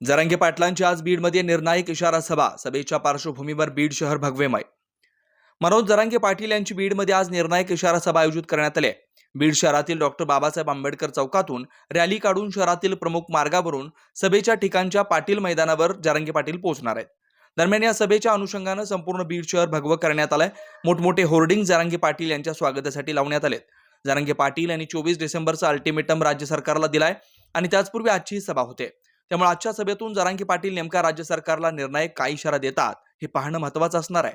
जरांगे पाटलांची आज बीडमध्ये निर्णायक इशारा सभा सभेच्या पार्श्वभूमीवर बीड शहर भगवेमय. मनोज जरांगे पाटील यांची बीडमध्ये आज निर्णायक इशारा सभा आयोजित करण्यात आली बीड शहरातील डॉक्टर बाबासाहेब आंबेडकर चौकातून रॅली काढून शहरातील प्रमुख मार्गावरून सभेच्या ठिकाणच्या पाटील मैदानावर जरांगे पाटील पोहोचणार आहेत. दरम्यान या सभेच्या अनुषंगानं संपूर्ण बीड शहर भगवं करण्यात आलंय. मोठमोठे होर्डिंग जरांगे पाटील यांच्या स्वागतासाठी लावण्यात आलेत. जरांगे पाटील यांनी चोवीस डिसेंबरचा अल्टिमेटम राज्य सरकारला दिलाय आणि त्याचपूर्वी आजची सभा होते. त्यामुळे आजच्या सभेतून जरांकी पाटील नेमका राज्य सरकारला निर्णायक काय इशारा देतात हे पाहणं महत्वाचं असणार आहे.